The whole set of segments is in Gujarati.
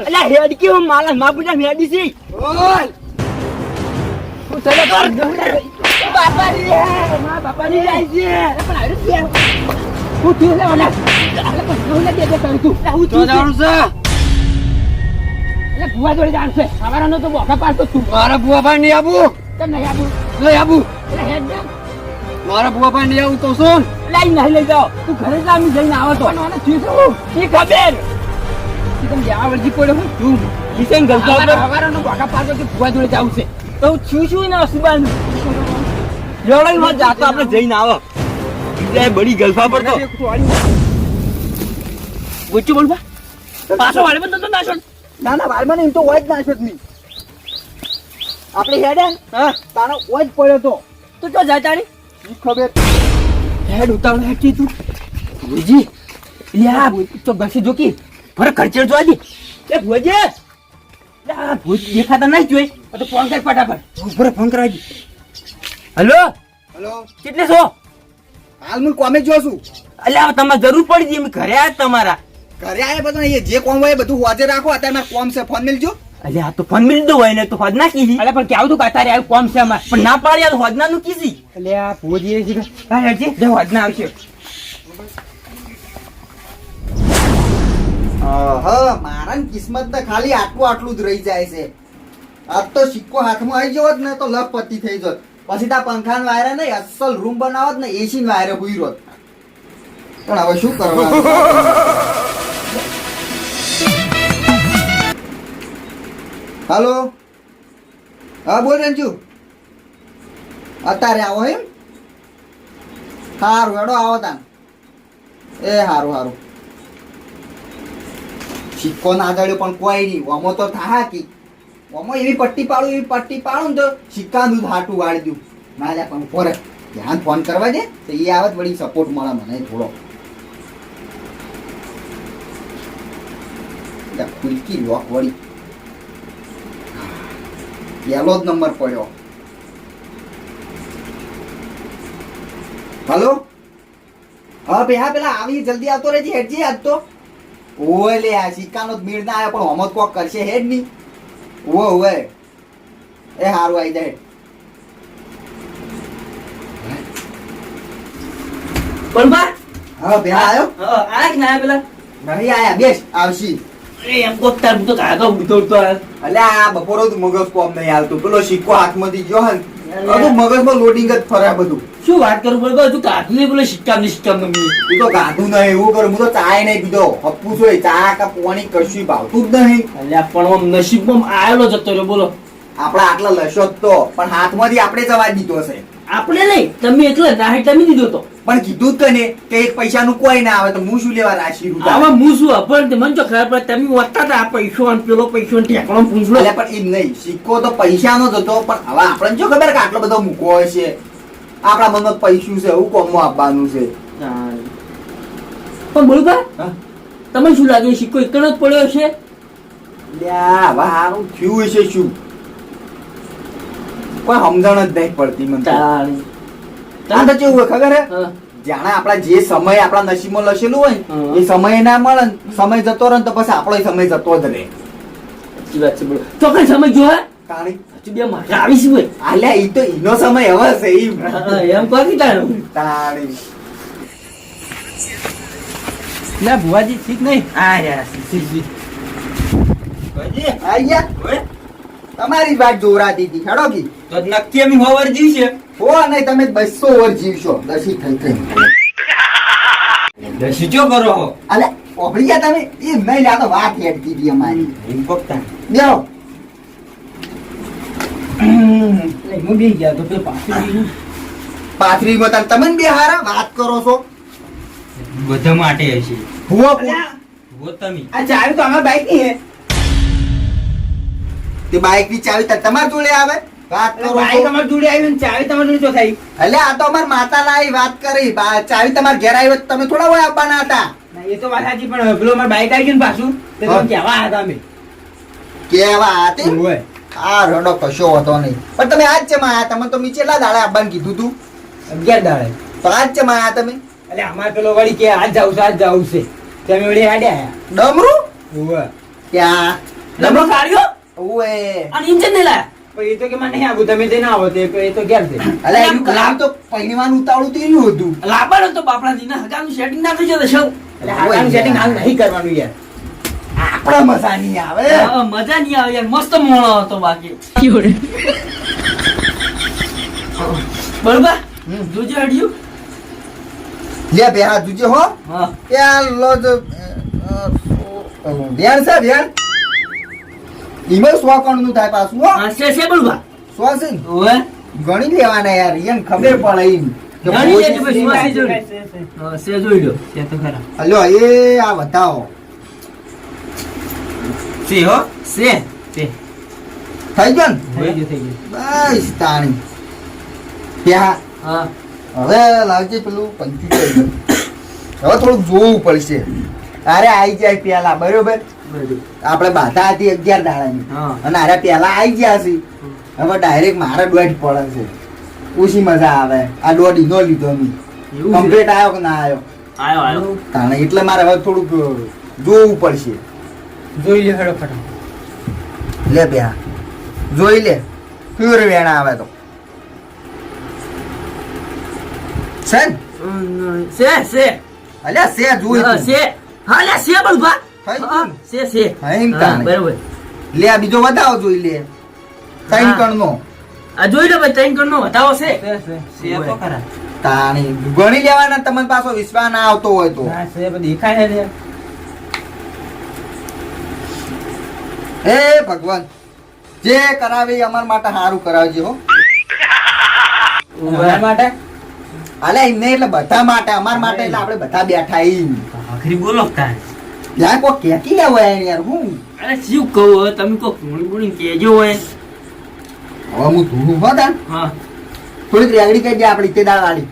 અલ્યા હેડ કે હું માલા મા પૂજા મેડી છે ઓલ હું ચલે કર બાપા રે મા બાપા ની જાય છે પણ આરે છે હું તું લે ઓલા અલે પણ હું લે દે કર તું હું તું જાણું છે. અલે ભુવા જોડે જાણ છે. અમારાનો તો બોકા પાડતો તું મારા બુઆ ભાઈ નહીં આવું. તને નહીં આવું. હેડ મારા બુઆ ભાઈ નહીં આવું તો શું? લઈ નહીં લઈ જાઓ. તું ઘરે જા જઈને આવો તો. મને થયું? શું એ ખબર તમે જ્યાં પડ્યો હું? તું. ઈસેન બોકા પાડતો કે ભુવા જોડે જાવું છે. તો હું છું છું ને અસુબાન જોડે માં જાતો આપણે જઈને આવો. બીજા બડી ગલ્ફા પર તો. બોલવા પાછો વાળે બંધ તો નાશો ના ના વાલમાં એમ તો હોય જ ના છે નહીં આપણે હેડે? હા. તારો જ પડ્યો તો. તું તો જા તારી ખબર. હેડ ઉતાવળ હેડ તું. ભુજી યા તો બસી જોકી ફરક ખર્ચે જોવા દી. એ ભુજ દેખાતા નહીં જોઈ. તો ફોન કર ફટાફટ. ઉપર ફોન કરાવી હલો? હેલો? કેટલે છો? હાલ હું કોમે જો છું. અલ્યા તમારે જરૂર પડી એમ અમે ઘરે આયા તમારા. ઘરે આયા બધા એ જે કોમ હોય બધું હોજે રાખો અત્યારે મારે કોમ છે ફોન મેલજો. અલ્યા આ તો ફોન મિલ દો હોય ને તો હોદ ના કીધી અલ્યા પણ કેવું તું કાતા રે કોમ છે અમાર? પણ ના પાડી આ હોદ ના નું કીધી અલ્યા ભુજી છે હા હેડજી. જે હોદ ના આવશે. હા મારા કિસ્મત ને ખાલી આટલું આટલું જ રહી જાય છે. આજ તો સિક્કો હાથમાં આવી જવો જ ને તો લખપતિ થઈ જોત. પછી તા પંખાન વાયરે નહીં, અસલ રૂમ બનાવત ને એસી વાયરે હુઈ પણ હવે શું કરવાનું? હાલો? હા, બોલ રંજુ અત્યારે આવો એમ? સારું હેડો, આવો તાન એ સારું સારું સિક્કો ના જડ્યો પણ કોઈ નહીં, ઓમો તો થાહા કી. એવી પટ્ટી પાડું, એવી પટ્ટી પાડું ને તો સિક્કા દૂધ હાટું વાળી દઉં. લે પણ ફોરે ધ્યાન ફોન કરવા દે, તો એ આવત વળી સપોર્ટ મળે મને થોડો. ખુલકી લોક વળી. પહેલો જ નંબર પડ્યો. હલો? હા ભાઈ હા પેલા, આવી જલ્દી આવતો રહેજે, હેડજી આજ તો. ઓલે આ સિક્કાનો જ મેળ ના આવ્યો, પણ હોમત કોક કરશે હેડની ઓ ઓય એ હારું આવી જાય. હા પેલા આવ્યો હા આ કે ના પેલા? નહીં આયા બેસ આવશી. એમ કોક તાર તો કાગો ઉતરતો અલ્યા આ બપોરો મગજ કોમ નહીં આવતું. પેલો સિક્કો હાથમાંથી ગયો હે બધું મગજમાં લોડિંગ જ ફરે બધું. શું વાત કરું? બોલબા તું કાઢું નહીં બોલે સિક્કામ ને સિક્કામ તું તો ગાધું નહીં એવું કરું. હું તો ચાય નહીં પીધો હપ્પુ છો ચા કા પોણી કશું ભાવતું જ નહીં. એટલે પણ નસીબમાં આવેલો જતો રહ્યો બોલો. આપડા આટલા લશો જ તો. પણ હાથમાંથી આપણે જવા દીધો છે આપણે નહીં તમે એટલે ના તમે દીધો તો. પણ કીધું તને કે એક પૈસાનું કોઈ ના આવે તો હું શું લેવા રાશી આમાં હું શું પણ મને તો ખબર પડે તમે વધતા હતા આ પૈસો અને પેલો પૈસો ને ઠેકણો પૂછલો પણ એમ નહીં સિક્કો તો પૈસાનો જ હતો પણ હવે આપણને જો ખબર કે આટલો બધો હોય છે? આપણા મનમાં પૈસું છે એવું કોમમાં આપવાનું છે. પણ બોલું કા હા? તમને શું લાગે સિક્કો એક જ પડ્યો છે લ્યા હવે હારું થયું હશે શું? કોઈ સમજણ જ નહીં પડતી મને. આ તો કેવું હોય ખબર હે? જાણે આપણા જે સમય આપણા નસીબમાં લખેલું હોય એ સમય ના મળે સમય જતો રહે તો પછી આપણો સમય જતો જ રહે. સાચી વાત છે બોલો. તો કઈ સમય જોવે તાણી હજુ બે મારા આવીશ હોય આલ્યા ઈ તો ઈનો સમય હવે છે ઈ. એમ તારું? તાણી ના ભુવાજી ઠીક નહીં? હા યાર તમારી વાત જોરાતી હતી હેડો કી. તો નક્કી અમે હોવર જીવ છે. હો નહીં તમે બસો વર્ષ જીવશો. દસી થઈ થઈ. દસીચો કરો હો? અલે ઓભળી ગયા તમે. એ નહીં લાતો તો વાત હેડતી કીધી અમારી. ઇમ્પોર્ટન્ટ એટલે હું બી ગયા તો પેલો પાછું પાથરી માં તમે બે હારા વાત કરો છો. બધા માટે હશે. હુઓ હુઓ તમે. આ ચાવી તો આમાં બાઈકની હે. તે બાઈકની ચાવી તમારા જોડે આવે? વાત કરો બાઈક છો. જોડે આવી ને ચાવી તમારી જોડે ચોથાઈ એટલે આ તો અમાર માતા લાઈ વાત કરી. ચાવી તમારા ઘેર આવી તમે થોડા હોય આપવાના હતા. એ તો વાત સાચી પણ પેલું અમારું બાઈક આવી ગયું ને પાછું તે તમે કહેવા હતા અમે? કેવા હતી ઓય. આ રડો કશો હતો નહીં. પણ તમે આજ છે માં તમે તો મી ચેટલા દાડે આવવાનું કીધું તું. અગિયાર દાડે. તો આજ છે માં તમે? એટલે અમારે પેલો વળી કે આજ જાવું છે આજ જાવું છે. તમે વળી આડ્યા ડમરું? કાઢ્યો? ઓએ અને ઇન્જન નહીં લાયા? એ તો કે મને નહીં આવું તમે તે આવો તે એ તો ઘેર છે. અલે એનું કલામ તો પહેલીવાર ઉતાવળું તો એનું હતું. લાવવાનો તો બાપડા દીના હગાનું સેટિંગ ના થઈ જશે સૌ એટલે હાથાનું setting હાલ નહીં કરવાનું યાર. આપણા મજા નહીં આવે. મજા નહીં આવે યાર. મસ્ત મોણો હતો બાકી. બરોબર? જોજે હડ્યું લે બે હાથ જુજે હો. હા. ત્યાં લો જ વેણ છે વેણ ઈમેલ સો કણનું થાય પાછું હો. છે છે બરોબર સો છે ને? ગણી લેવાના યાર એને ખબર પડે ગણી પોચ લેજો પછી, છે. વાસી જોડે. હા, છે જોઈ લો. છે તો ખરા. અલ્યો એ આ બતાવો. છે હો? છે છે. થઈ ગયો થઈ ગયું થઈ ગયું. બસ તાણી. ત્યાં હા. હવે લાગજે પેલું પંચું હવે થોડુંક જોવું પડશે. અરે આઈ જાય પેલા બરોબર? આપણે બાધા હતી અગિયાર દાડાની. અને અરે પેલા આઈ ગયા છે. હવે ડાયરેક્ટ મારે દોઢ પડે છે. ઓછી મજા આવે. આ દોઢ ઈનો લીધો મી. કમ્પ્લીટ આવ્યો કે ના આવ્યો આવ્યો આવ્યો કારણ એટલે મારે હવે થોડુંક જોવું પડશે. જોઈ લે હેડો ફટાફટ. લે બે જોઈ લે. પ્યોર વેણા આવે તો? છે સે છે અલ્યા છે જોઈ. છે હા લે છે ને? છે છે. બરોબર. લે આ બીજો વધાવો જોઈ લે. ત્રણ કણનો આ જોઈ લો ભાઈ ત્રણ કણનો વધાવો છે. છે તો ખરા. તાણી ગણી લેવાના તમને પાછો વિશ્વાસ ના આવતો હોય તો. છે દેખાય હે ભગવાન. જે કરાવે એ અમાર માટે સારું કરાવજે હો. અમારા માટે? અલે એમને એટલે બધા માટે અમાર માટે એટલે આપણે બધા બેઠા એમ આખરી બોલો તારે. ત્યાં કોઈ કેતી લેવો યાર હું? અરે શું કહું હવે? તમે કોઈ પૂણી ગુણી કહેજો હોય હવે હું ધૂળું હોતા હા. થોડીક રેગડી કહેજે આપણી તે દાળ વાળી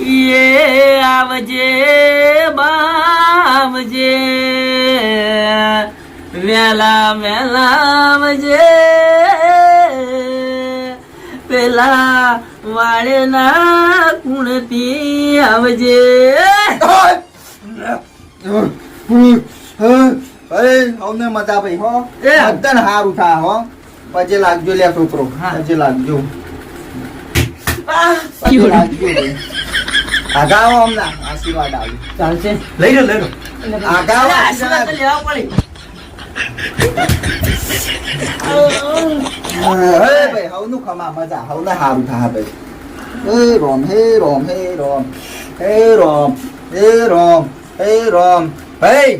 એ આવજે બાવજે વેલા વેલા આવજે પેલા વાળેના કુણતી આવજે. અરે અમને મજા ભાઈ હો એ. બધાને સારું થા હો પછી લાગજો લે છોકરો. પછી લાગજો પછી લાગજો ભાઈ. આગા હમણાં આશીર્વાદ આવી ચાલશે લઈ લો લઈ લો હે ભાઈ હવનું ખમા મજા હવને સારું થા ભાઈ હે રોમ હે રોમ હે રોમ હે રોમ હે રોમ હે રોમ. ભાઈ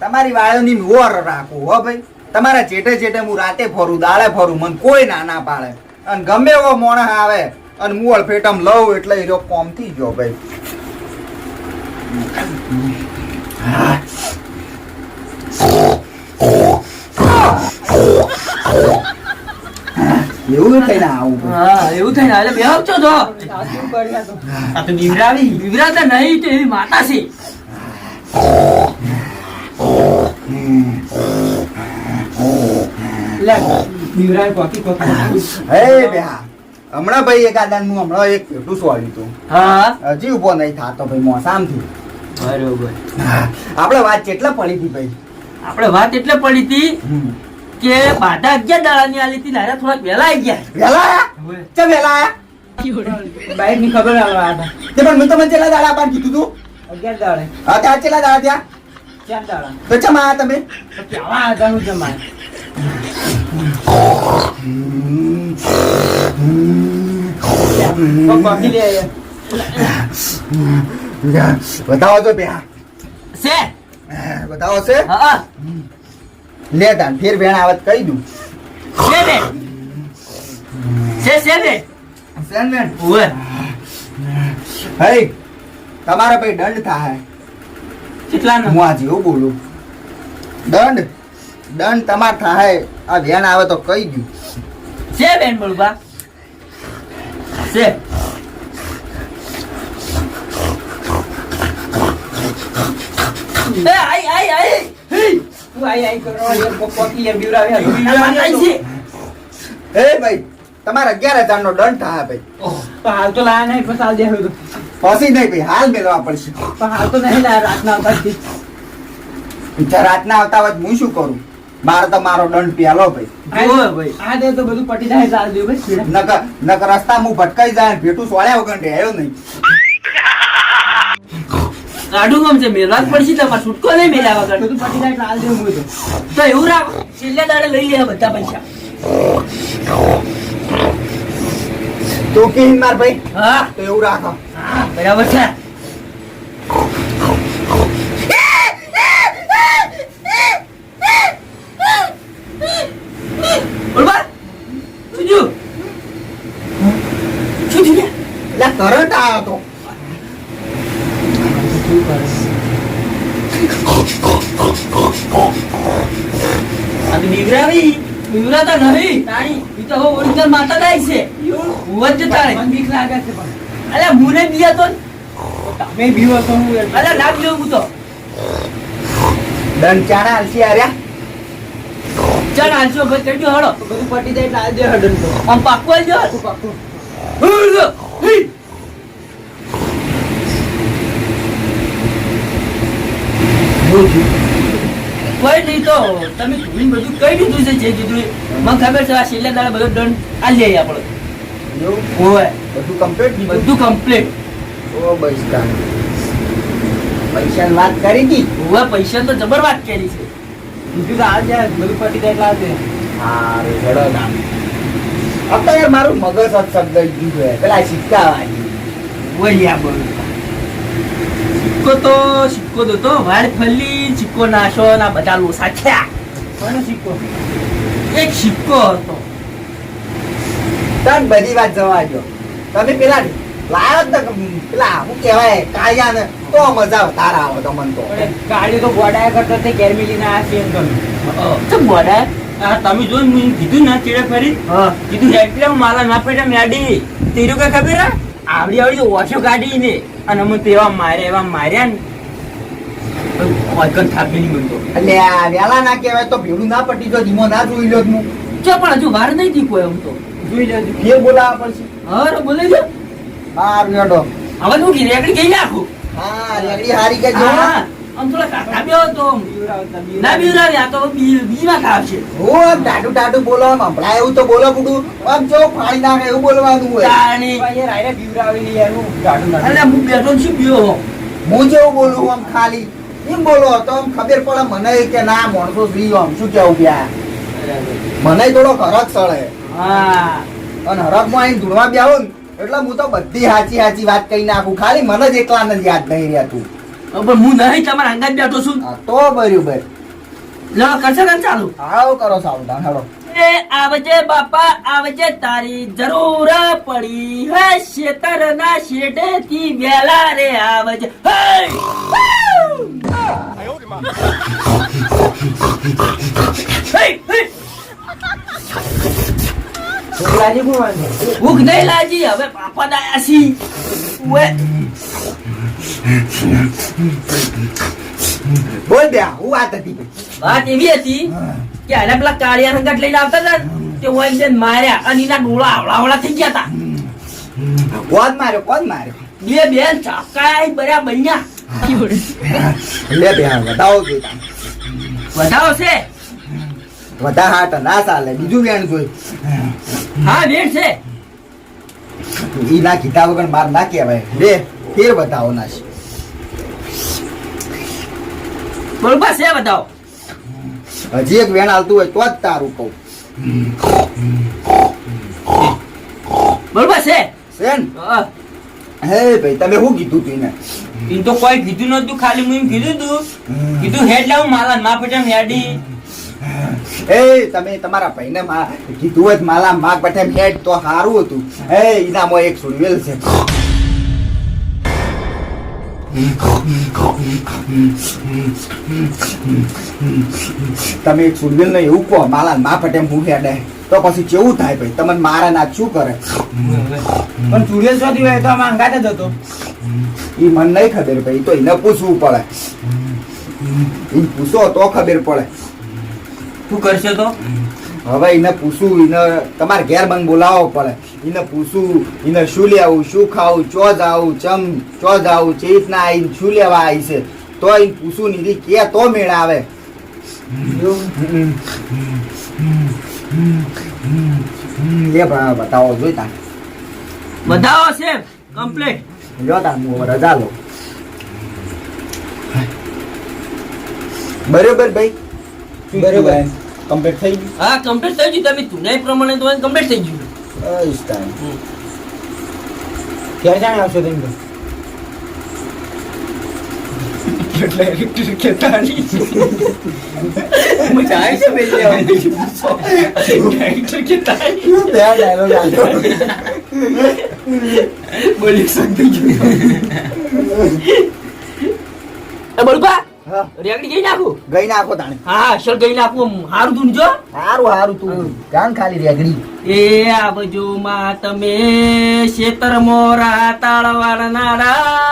તમારી વાળોની વોર રાખો હો ભાઈ. તમારા ચેટે ચેટે હું રાતે ફરું દાળે ફરું મને કોઈ ના ના પાડે. અને ગમે એવો મોણસ આવે અને હું અડફેટમ લઉં એટલે એ કોમથી ગયો ભાઈ. એવું થઈને આવું હા એવું થઈ ને એટલે બેહો છો તો. આ તો બિવરાવી બિવરાતા નહીં તો એવી માતા છે હમણાં ભાઈ એક આદાનનું હમણાં એક પેટું સોળ્યું તું હા? હજી ઊભો નહીં થાતો ભાઈ મોસામથી. બરોબર. આપણે વાત કેટલા પડી હતી ભાઈ? આપણે વાત એટલે પડી હતી કે બાધા અગિયાર દાડાની આલી હતી નારા થોડાક વહેલા આવી ગયા. વેલા આયા? ચા વેલા આયા? બાઈકની ખબર આલવા હતા તે પણ મેં તમને ચેલા દાડા પાડ કીધું તું? અગિયાર દાડે. હા ત્યાં ચેલા દાડા ત્યાં ચાર દાડા. તો ચમ આયા તમે? કેવા કોકી લે અહીંયા. બતાવો તો બેહા છે? બતાવો છે? હા લે તાન ફેર બેન આવત કહી દઉં. છે ને? છે છે ને? સેન હે તમારા ભાઈ દંડ થાય. કેટલાનો? હું આજે જેવું બોલું. દંડ? દંડ તમારે થાય. આ વેન આવે તો કહી ગયું છે બેન બળબા છે આઈ આઈ આઈ. તું આઈ આઈ કરો. પપ્પી આ ભાઈ. તમારે અગિયાર હજાર નો દંડ થાય ભાઈ. તો હાલ તો લાયા નહીં પણ ચાલ દે પછી નહીં ભાઈ હાલ મેળવા પડશે. પણ હાલ તો નહીં લાયા રાતના આવતા રાતના આવતા હોય હું શું કરું? બાર તો મારો દંડ પ્યાલો ભાઈ. આ દે તો બધું પટી જાય ચાલ દે ભાઈ. નકર નકર રસ્તા હું ભટકાઈ જાય ભેટું સોળ્યા વગર આવ્યો નહીં. કાઢું ગમ છે મેળવા જ પડશે તમારે છૂટકો નહીં મેળ્યા વગર. બધું પટી જાય ચાલ દે હું તો. તો એવું રાખ છેલ્લે દાડે લઈ લે બધા પૈસા. તું કે માર ભાઈ. હા. તો એવું રાખો. હા, બરાબર છે. કરંટ આવ્યો તો. આ તો બીવરાતા નહીં. તાણી, એ તો ઓરિજિનલ માતા દાય છે. હુવત જ તાણે. મને બીક લાગે છે પણ. અલ્યા, મુને બીયા તો તમે બીવો તો હું એમ. લાગ લેવું હું તો. દંડ ચાણા હાલસી આર્યા ચાલ હાલશો ભાઈ કરજો હળો. બધું પટી જાય ચાલ દે હડન તો. આમ પાકું હાલજો પાકું પાકું. હી. કોઈ નહીં તો તમે બધું કઈ દીધું છે જે કીધું એ. મને ખબર છે આ છેલ્લા બધું બધો દંડ. આ લઈ આપણે હોય. બધું કમ્પ્લીટ બધું કમ્પ્લીટ ઓ બસ તાન પૈસાની વાત કરી હતી પૈસા તો જબર વાત કરી છે. બીજું તો હાલ જાય બધું પટી જાય ચાલ દે હારું હેડો નામ અત્યારે મારું મગજ સત્સંગ શબ્દ ગયું છે. પેલા સિક્કા વાગી વળ્યા બોલ. સિક્કો તો સિક્કો તો તો વાળ ફલી સિક્કો નાશો ના બધા લોસા કોનો સિક્કો? એક સિક્કો હતો. તન બધી વાત જવા દો તમે પેલા લાયો તો પેલા હું કહેવાય કાયા ને તો મજા આવે તારા આવો તો મન તો. પણ તો ગોડાયા કરતો તે ગેરમિલી ના આ એમ તો. ચમ તમે જો મેં કીધું ના ચીડે ફરી કીધું એટલે હું માલા ના પેટા મેડી તેરું કઈ ખબર આવડી આવડી ઓછો કાઢી ને. અને અમે તેવા માર્યા એવા માર્યા ને. ના કહેવાય તો ભેડું ના પટી જો ધીમો ના જોઈ લો પણ હજુ વાર નહીં થી કોઈ એમ તો. જોઈ લેજો. ફેર બોલાવા પડશે. હા બોલે જો હારું હેડો હવે તું રેકડી ગઈ નાખું. હા રેગડી હારી કે જો હા, આમ થોડા કાકા બેહો તો. ના બીવરાવે આ તો બી બીમાં ખાવશે. ઓ ટાટું ટાટું બોલો આમ એવું તો બોલો બધું આમ જો ફાડી નાખે એવું બોલવાનું હોય. તાણી પણ યાર આયરે બીવરાવે નહીં યાર હું ના અરે હું બેઠો છું શું હું? જેવું બોલું આમ ખાલી. એમ બોલો તો આમ ખબર પડે મને કે ના માણસો શ્રી આમ શું કેવું ગયા મને થોડો ખરાક સળે હા. અને હરકમાં અહીં ધૂળવા બે ને એટલે હું તો બધી સાચી હાચી વાત કહી નાખું. ખાલી મને જ એકલા નથી યાદ નહીં રહેતું પણ હું નહીં તમારા અંગાત બેઠો છું. તો બરોબર લો કરશે ને ચાલુ? આવો કરો સાવધાન હેડો એ આવજે બાપા આવજે તારી જરૂર પડી હે. શેતર ના શેડે થી વેલા રે આવજે. હે! હે! હે! છોકરાજી કોણ? ભૂખ નહીં લાગી હવે પાપા દાયા છી ઉએ. બોલ બે હું વાત હતી. વાત એવી હતી કે આને પેલા કાળિયા રંગત લઈને આવતા હતા ને, તે ઓય જઈને માર્યા અને એના ડોળા આવડા આવડા થઈ ગયા હતા કોણ માર્યો કોણ માર્યો બે બેન ચાકાય બર્યા બન્યા લે બે બતાવો બતાવો છે વધા હાટ ના ચાલે બીજું વેણ જોઈ. હા વેણ છે. ઈ ના કીધા વગર માર ના કહેવાય. લે ફેર બતાવો ના છે બરોબર છે બતાવો હજી એક વેણ આવતું હોય તો જ તારું કહું. બરોબર છે છે હે. ભાઈ તમે શું કીધું તું એને? તો કોઈ કીધું નતું ખાલી હું એમ કીધું તું. કીધું હેડ લાવું માલા ના પટેમ હેડી. એ તમે તમારા ભાઈને મા- કીધું હોય માલા માગ પઠે હેડ તો સારું હતું. એ ઈનામાં એક સુડવેલ છે? તમે એક સુડવેલ ને એવું કહો માલા મા પટેમ હું હેડે. તો પછી કેવું થાય ભાઈ? તમને મારા ના શું કરે? પણ સુડવેલ શોધી હોય તો આમાં અંગાત જ હતો. એ મને નહીં ખબર ભાઈ, તો એને પૂછવું પડે. એ પૂછો તો ખબર પડે. શું કરશે તો? હવે એને પૂછું એને તમારે ઘેર બંધ બોલાવો પડે. એને પૂછું એને શું લેવું શું ખાવું ચો જાવું ચમ ચો જાવું છે રીતના આવીને શું લેવા આવી છે? તો એને પૂછું નીધી કે તો મેળ આવે. લે બતાવો જોઈ તા બતાવો છે કમ્પ્લીટ જો તા હું રજા લો બરોબર ભાઈ? બરોબર. કમ્પ્લીટ થઈ ગયું? હા કમ્પ્લીટ થઈ ગયું. તમે તું પ્રમાણે તો કમ્પ્લીટ થઈ ગયું. ટાઈમ ક્યારે જાણે આવશો તમે તો? એટલે ઇલેક્ટ્રિક ખેતાની મજા આવે છે ભાઈ શું બે ડાયલોગ આલ્યો બોલી શકતી હા રેગડી જઈ નાખું? ગઈ નાખો તાણે. હા ચલ ગઈ નાખું હારું તું જો. હારું હારું તું. ગાન ખાલી રેગડી એ આ બાજુમાં તમે શેતર મોરા તાળવાળા નાડા